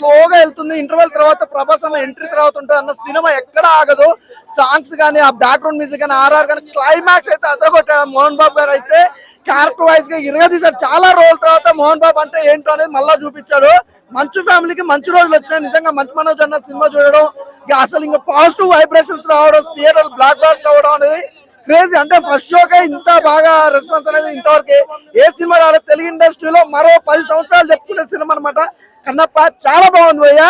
స్లోగా వెళ్తుంది. ఇంటర్వెల్ తర్వాత ప్రభాస్ అన్న ఎంట్రీ తర్వాత ఉంటుంది అన్న సినిమా ఎక్కడ ఆగదు. సాంగ్స్ కానీ ఆ బ్యాక్గ్రౌండ్ మ్యూజిక్ కానీ ఆర్ఆర్ కానీ క్లైమాక్స్ అయితే అదరగొట్టాడు మోహన్ బాబు గారు అయితే క్యారెక్టర్ వైజ్గా ఇరగదీశారు. చాలా రోజుల తర్వాత మోహన్ బాబు అంటే ఏంటో అనేది మళ్ళా చూపించాడు. మంచు ఫ్యామిలీకి మంచి రోజులు వచ్చినాయి. నిజంగా మంచి మనోజ్ అన్న సినిమా చూడడం అసలు ఇంకా పాజిటివ్ వైబ్రేషన్స్ రావడం థియేటర్ బ్లాక్ బాస్ట్ అవ్వడం అనేది క్రేజీ అంటే ఫస్ట్ షోకే ఇంత బాగా రెస్పాన్స్ అనేది ఇంతవరకు ఏ సినిమా రాలేదు. తెలుగు ఇండస్ట్రీలో మరో పది సంవత్సరాలు చెప్పుకునే సినిమా అనమాట కన్నప్ప చాలా బాగుంది భయ్య.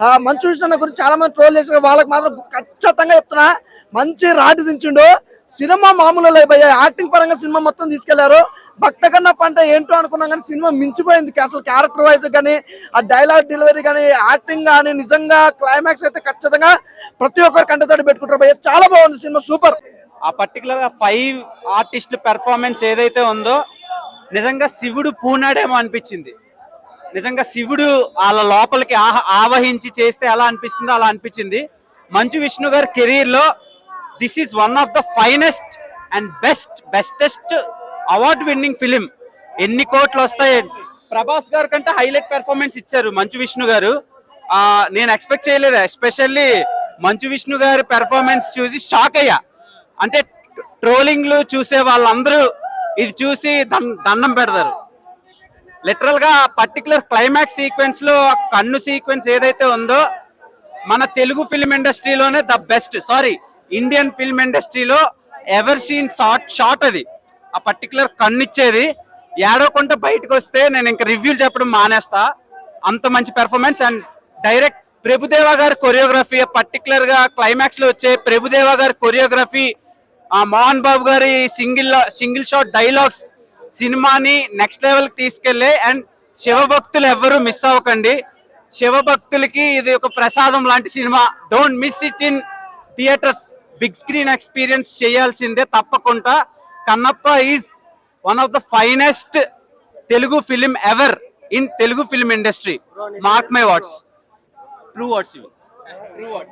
ఆ, మంచు విషయం గురించి చాలా మంది ట్రోల్ చేసిన వాళ్ళకి మాత్రం ఖచ్చితంగా చెప్తున్నా మంచి రాటి దించిండు. సినిమా మామూలు లేదు యాక్టింగ్ పరంగా సినిమా మొత్తం తీసుకెళ్ళారు. భక్త కన్నప్ప అంటే ఏంటో అనుకున్నాం కానీ సినిమా మించిపోయింది. అసలు క్యారెక్టర్ వైజ్ కానీ ఆ డైలాగ్ డెలివరీ కానీ యాక్టింగ్ కానీ నిజంగా క్లైమాక్స్ అయితే ఖచ్చితంగా ప్రతి ఒక్కరు కంటతోటి పెట్టుకుంటారు భయ్య. చాలా బాగుంది సినిమా. సూపర్ ఆ పర్టికులర్గా ఫైవ్ ఆర్టిస్టుల పెర్ఫార్మెన్స్ ఏదైతే ఉందో నిజంగా శివుడు పూనాడేమో అనిపించింది. నిజంగా శివుడు వాళ్ళ లోపలికి ఆహ- ఆవహించి చేస్తే ఎలా అనిపిస్తుందో అలా అనిపించింది. మంచు విష్ణు గారి కెరీర్లో this is one of the finest and best bestest award winning film. ఎన్ని కోట్లు వస్తాయి. ప్రభాస్ గారి కంటే హైలైట్ పెర్ఫార్మెన్స్ ఇచ్చారు మంచు విష్ణు గారు. నేను ఎక్స్పెక్ట్ చేయలేదు ఎస్పెషల్లీ మంచు విష్ణు గారి పెర్ఫార్మెన్స్ చూసి షాక్ అయ్యా. అంటే ట్రోలింగ్లు చూసే వాళ్ళందరూ ఇది చూసి దన్- దండం పెడతారు. లిటరల్గా పర్టికులర్ క్లైమాక్స్ సీక్వెన్స్లో కన్ను సీక్వెన్స్ ఏదైతే ఉందో మన Telugu film ఇండస్ట్రీలోనే the best sorry Indian film ఇండస్ట్రీలో ఎవర్ సీన్ షార్ట్ షార్ట్ అది. ఆ పర్టికులర్ కన్ను ఇచ్చేది ఏడవకుండా బయటకు వస్తే నేను ఇంకా రివ్యూలు చెప్పడం మానేస్తా. అంత మంచి పెర్ఫార్మెన్స్ అండ్ డైరెక్ట్ ప్రభుదేవ గారి కొరియోగ్రఫీ పర్టికులర్గా క్లైమాక్స్లో వచ్చే ప్రభుదేవ గారి కొరియోగ్రఫీ ఆ మోహన్ బాబు గారి సింగిల్ సింగిల్ షాట్ డైలాగ్స్ సినిమాని నెక్స్ట్ లెవెల్కి తీసుకెళ్ళే తీసుకెళ్ళే అండ్ శివభక్తులు ఎవ్వరూ మిస్ అవ్వకండి. శివభక్తులకి ఇది ఒక ప్రసాదం లాంటి cinema. Don't miss it in theatres big screen experience చేయాల్సిందే తప్పకుండా. Kannappa is one of the finest Telugu film ever in Telugu film industry mark my what's true what's true what's